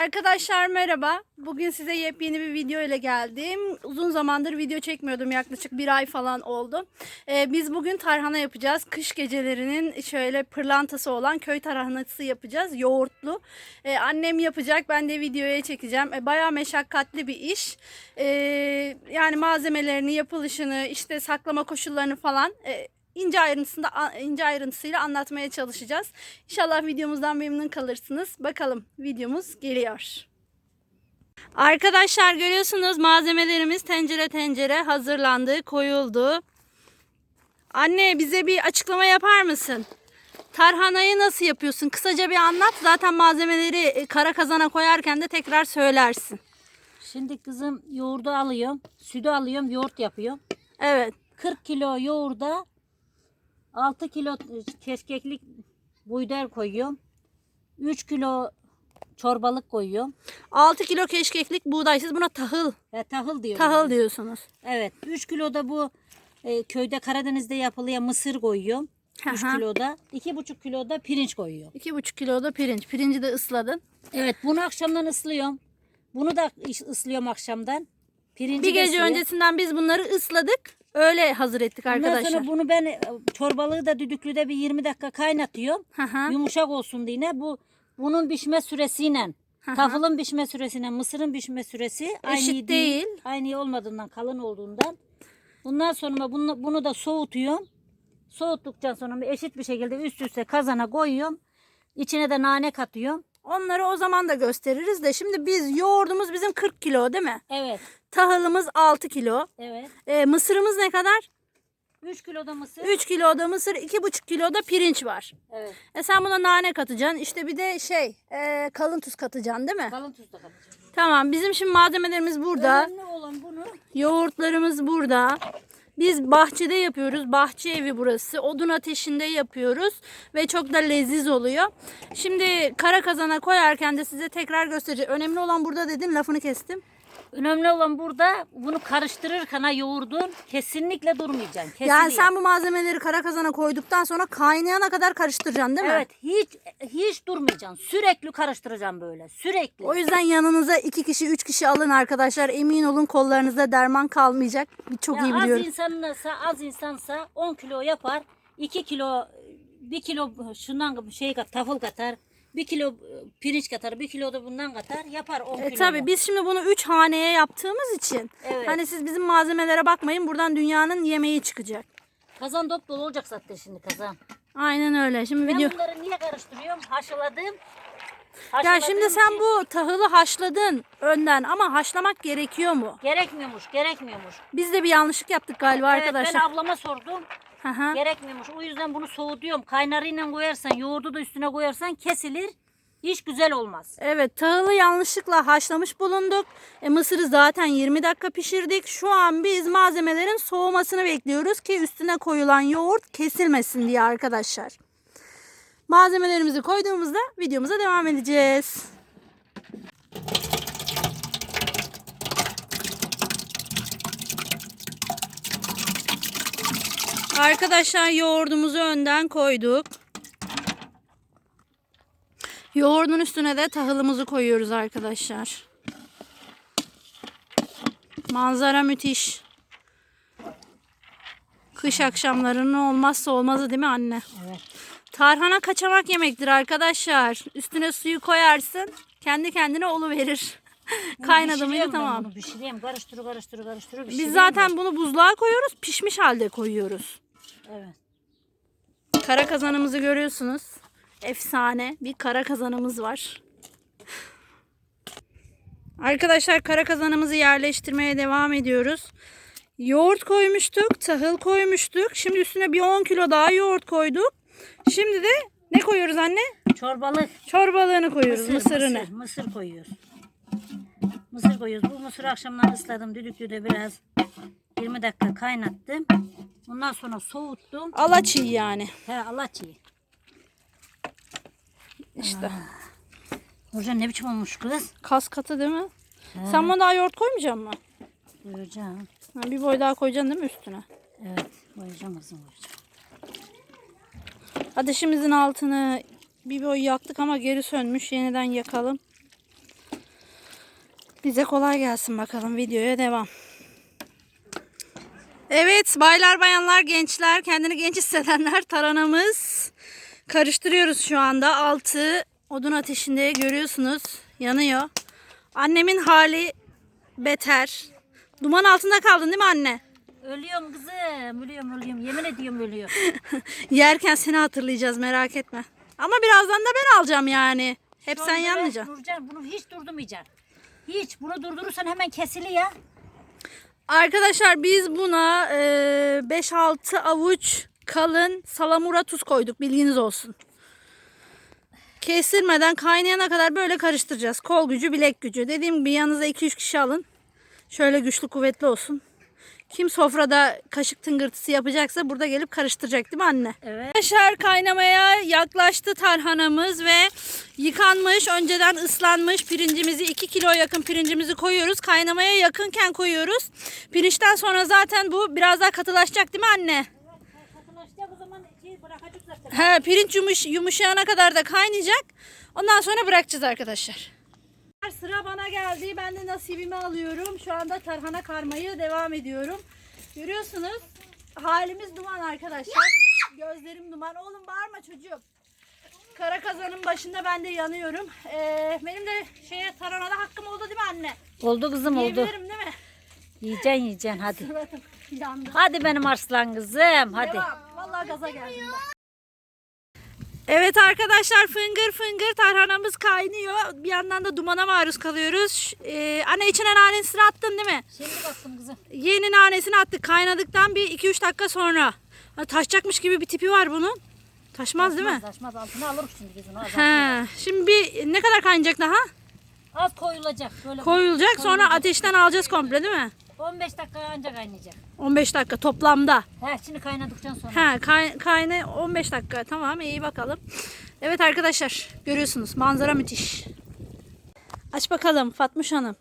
Arkadaşlar merhaba. Bugün size yepyeni bir video ile geldim. Uzun zamandır video çekmiyordum. Yaklaşık bir ay falan oldu. Ee, biz bugün tarhana yapacağız. Kış gecelerinin şöyle pırlantası olan köy tarhanası yapacağız. Yoğurtlu. Ee, annem yapacak. Ben de videoya çekeceğim. Ee, bayağı meşakkatli bir iş. Ee, yani malzemelerini, yapılışını, işte saklama koşullarını falan... e, ince ayrıntısında ince ayrıntısıyla anlatmaya çalışacağız. İnşallah videomuzdan memnun kalırsınız. Bakalım videomuz geliyor. Arkadaşlar görüyorsunuz malzemelerimiz tencere tencere hazırlandı, koyuldu. Anne bize bir açıklama yapar mısın? Tarhanayı nasıl yapıyorsun? Kısaca bir anlat. Zaten malzemeleri e, kara kazana koyarken de tekrar söylersin. Şimdi kızım yoğurdu alıyorum. Sütü alıyorum. Yoğurt yapıyorum. Evet. 40 kilo yoğurda 6 kilo keşkeklik buğday koyuyorum. 3 kilo çorbalık koyuyorum. 6 kilo keşkeklik buğday. Siz buna tahıl, Ya, tahıl diyorum. tahıl biz. diyorsunuz. Evet. 3 kilo da bu e, köyde Karadeniz'de yapılıya mısır koyuyorum. 3 Hı hı. kilo da 2,5 kilo da pirinç koyuyorum. 2,5 kilo da pirinç. Pirinci de ısladın. Evet bunu akşamdan ıslıyorum. Bunu da ıslıyorum akşamdan. Pirinci Bir gece ıslıyorum. öncesinden biz bunları ısladık. Öyle hazır ettik Ondan arkadaşlar. sonra bunu ben e, çorbalığı da düdüklüde bir 20 dakika kaynatıyorum. Hı. Yumuşak olsun diye. Bu bunun pişme süresiyle hı. tahılın pişme süresiyle mısırın pişme süresi aynı Eşit değil. değil. Aynı olmadığından kalın olduğundan. Bundan sonra bunu, bunu da soğutuyorum. Soğuttuktan sonra eşit bir şekilde üst üste kazana koyuyorum. İçine de nane katıyorum. Onları o zaman da gösteririz de şimdi biz yoğurdumuz bizim 40 kilo değil mi? Evet. Tahılımız 6 kilo. Evet. Ee, mısırımız ne kadar? 3 kilo da mısır. 3 kilo da mısır, 2,5 kilo da pirinç var. Evet. E sen buna nane katacaksın. İşte bir de şey e, kalın tuz katacaksın değil mi? Kalın tuz da katacağım. Tamam bizim şimdi malzemelerimiz burada. Önemli olan bunu Yoğurtlarımız burada. Biz bahçede yapıyoruz. Bahçe evi burası. Odun ateşinde yapıyoruz ve çok da leziz oluyor. Şimdi kara kazana koyarken de size tekrar göstereceğim. Önemli olan burada dedin lafını kestim. Önemli olan burada bunu karıştırırken ha yoğurdun kesinlikle durmayacaksın. Kesiliyor. Yani sen bu malzemeleri kara kazana koyduktan sonra kaynayana kadar karıştıracaksın değil mi? Evet hiç hiç durmayacaksın. Sürekli karıştıracaksın böyle. Sürekli. O yüzden yanınıza iki kişi, üç kişi alın arkadaşlar. Emin olun kollarınızda derman kalmayacak. Çok Ya iyi az biliyorum. insansa az insansa 10 kilo yapar. 2 kilo 1 kilo şundan şey kat, tafıl katar. 1 kilo e, pirinç katar, 1 kilo da bundan katar. Yapar 10 E, kilo. tabii biz şimdi bunu üç haneye yaptığımız için Evet. hani siz bizim malzemelere bakmayın buradan dünyanın yemeği çıkacak. Kazan dop dolu olacak zaten şimdi kazan. Aynen öyle. Şimdi Ben video bunları niye karıştırıyorum? Haşladım. Ya şimdi sen için- bu tahılı haşladın önden ama haşlamak gerekiyor mu? Gerekmiyormuş, gerekmiyormuş. Biz de bir yanlışlık yaptık galiba Evet arkadaşlar. ben ablama sordum. Hı. Gerekmiyormuş. O yüzden bunu soğutuyorum. Kaynarıyla koyarsan, yoğurdu da üstüne koyarsan kesilir. Hiç güzel olmaz. Evet tahılı yanlışlıkla haşlamış bulunduk. E, mısırı zaten 20 dakika pişirdik. Şu an biz malzemelerin soğumasını bekliyoruz ki üstüne koyulan yoğurt kesilmesin diye arkadaşlar. Malzemelerimizi koyduğumuzda videomuza devam edeceğiz. Arkadaşlar yoğurdumuzu önden koyduk. Yoğurdun üstüne de tahılımızı koyuyoruz arkadaşlar. Manzara müthiş. Kış akşamlarının olmazsa olmazı değil mi anne? Evet. Tarhana kaçamak yemektir arkadaşlar. Üstüne suyu koyarsın. Kendi kendine olu verir. Kaynadı mıydı tamam. Bunu pişireyim. Karıştırı karıştırı Biz zaten bunu buzluğa koyuyoruz. Pişmiş halde koyuyoruz. Evet. Kara kazanımızı görüyorsunuz. Efsane bir kara kazanımız var. Arkadaşlar kara kazanımızı yerleştirmeye devam ediyoruz. Yoğurt koymuştuk, tahıl koymuştuk. Şimdi üstüne bir 10 kilo daha yoğurt koyduk. Şimdi de ne koyuyoruz anne? Çorbalık. Çorbalığını koyuyoruz, Mısır, mısırını. Mısır, mısır koyuyoruz. Mısır koyuyoruz. Bu mısır akşamdan ısladım. Düdüklüde biraz 20 dakika kaynattım. Ondan sonra soğuttum. Alaçı yani. He çiğ. İşte. Nurcan ne biçim olmuş kız? Kas katı değil mi? Sen buna daha yoğurt koymayacak mısın? Koyacağım. Ha, bir boy daha koyacaksın değil mi üstüne? Evet koyacağım kızım koyacağım. Ateşimizin altını bir boy yaktık ama geri sönmüş. Yeniden yakalım. Bize kolay gelsin bakalım videoya devam. Evet baylar bayanlar gençler kendini genç hissedenler taranamız karıştırıyoruz şu anda altı odun ateşinde görüyorsunuz yanıyor. Annemin hali beter. Duman altında kaldın değil mi anne? Ölüyorum kızım. Ölüyorum ölüyorum. Yemin ediyorum ölüyorum. Yerken seni hatırlayacağız merak etme. Ama birazdan da ben alacağım yani. Hep Şu sen yanmayacaksın. Nurcan bunu hiç durdurmayacaksın. Hiç. Bunu durdurursan hemen kesili ya. Arkadaşlar biz buna e, 5-6 avuç kalın salamura tuz koyduk bilginiz olsun. Kestirmeden kaynayana kadar böyle karıştıracağız. Kol gücü bilek gücü. Dediğim gibi yanınıza 2-3 kişi alın. Şöyle güçlü kuvvetli olsun. Kim sofrada kaşık tıngırtısı yapacaksa burada gelip karıştıracak değil mi anne? Evet. Arkadaşlar kaynamaya yaklaştı tarhanamız ve yıkanmış, önceden ıslanmış pirincimizi 2 kilo yakın pirincimizi koyuyoruz. Kaynamaya yakınken koyuyoruz. Pirinçten sonra zaten bu biraz daha katılaşacak değil mi anne? Katılaşacak o zaman şey bırakacak zaten. He, pirinç yumuş, yumuşayana kadar da kaynayacak. Ondan sonra bırakacağız arkadaşlar. Sıra bana geldi. Ben de nasibimi alıyorum. Şu anda tarhana karmayı devam ediyorum. Görüyorsunuz halimiz duman arkadaşlar. Gözlerim duman. Oğlum bağırma çocuğum. Kara kazanın başında ben de yanıyorum. Ee, benim de şeye tarhanada hakkım oldu değil mi anne? Oldu kızım oldu. Yiyebilirim değil mi? Yiyeceksin yiyeceksin hadi. Suratım yandı. Hadi benim arslan kızım hadi. Devam. Vallahi gaza geldim ben. Evet arkadaşlar fıngır fıngır tarhanamız kaynıyor. Bir yandan da dumana maruz kalıyoruz. Ee, anne içine nanesini attın değil mi? Şimdi baktım kızım. Yeni nanesini attık. Kaynadıktan bir 2-3 dakika sonra. Ha, taşacakmış gibi bir tipi var bunun. Taşmaz değil mi? Taşmaz altına alırız şimdi biz onu. He. Şimdi bir ne kadar kaynayacak daha? az koyulacak. Böyle Koyulacak sonra Koyulacak. ateşten alacağız komple değil mi? 15 dakika ancak kaynayacak. 15 dakika toplamda. He şimdi kaynadıktan sonra. Ha kay, kayna 15 dakika. Tamam iyi bakalım. Evet arkadaşlar görüyorsunuz manzara müthiş. Aç bakalım Fatmuş Hanım.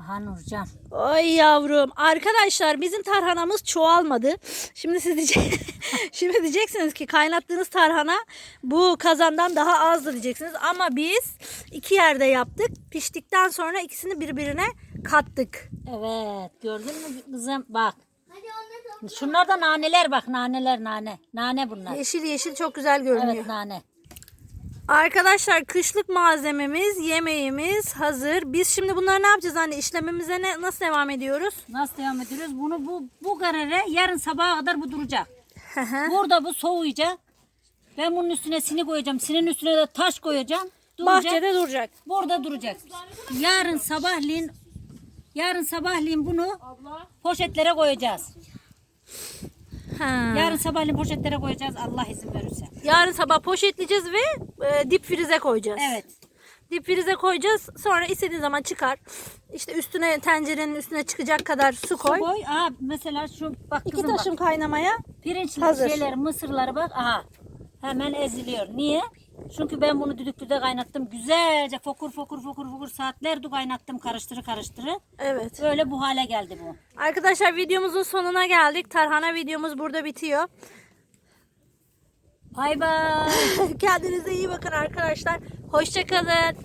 Aha Nurcan. Ay yavrum. Arkadaşlar bizim tarhanamız çoğalmadı. Şimdi siz diyece- Şimdi diyeceksiniz ki kaynattığınız tarhana bu kazandan daha azdı diyeceksiniz. Ama biz iki yerde yaptık. Piştikten sonra ikisini birbirine kattık. Evet gördün mü kızım bak. Şunlar da naneler bak naneler nane. Nane bunlar. Yeşil yeşil çok güzel görünüyor. Evet nane. Arkadaşlar kışlık malzememiz, yemeğimiz hazır. Biz şimdi bunları ne yapacağız anne? İşlememize ne, nasıl devam ediyoruz? Nasıl devam ediyoruz? Bunu bu bu karara yarın sabaha kadar bu duracak. Burada bu soğuyacak. Ben bunun üstüne sini koyacağım. Sinin üstüne de taş koyacağım. Duracak. Bahçede duracak. Burada duracak. Yarın sabahleyin yarın sabahleyin bunu poşetlere koyacağız. Ha. Yarın sabahleyin poşetlere koyacağız Allah izin verirse. Yarın sabah poşetleyeceğiz ve e, dip frize koyacağız. Evet. Dip frize koyacağız. Sonra istediğin zaman çıkar. İşte üstüne tencerenin üstüne çıkacak kadar su koy. Koy. Aha mesela şu bak İki kızım bak. taşım kaynamaya. Pirinçli Hazır. şeyler, mısırları bak. Aha. Hemen eziliyor. Niye? Çünkü ben bunu düdüklüde kaynattım. Güzelce fokur fokur fokur fokur saatlerdir kaynattım karıştırı karıştırı. Evet. Böyle bu hale geldi bu. Arkadaşlar videomuzun sonuna geldik. Tarhana videomuz burada bitiyor. Bay bay. Kendinize iyi bakın arkadaşlar. Hoşçakalın.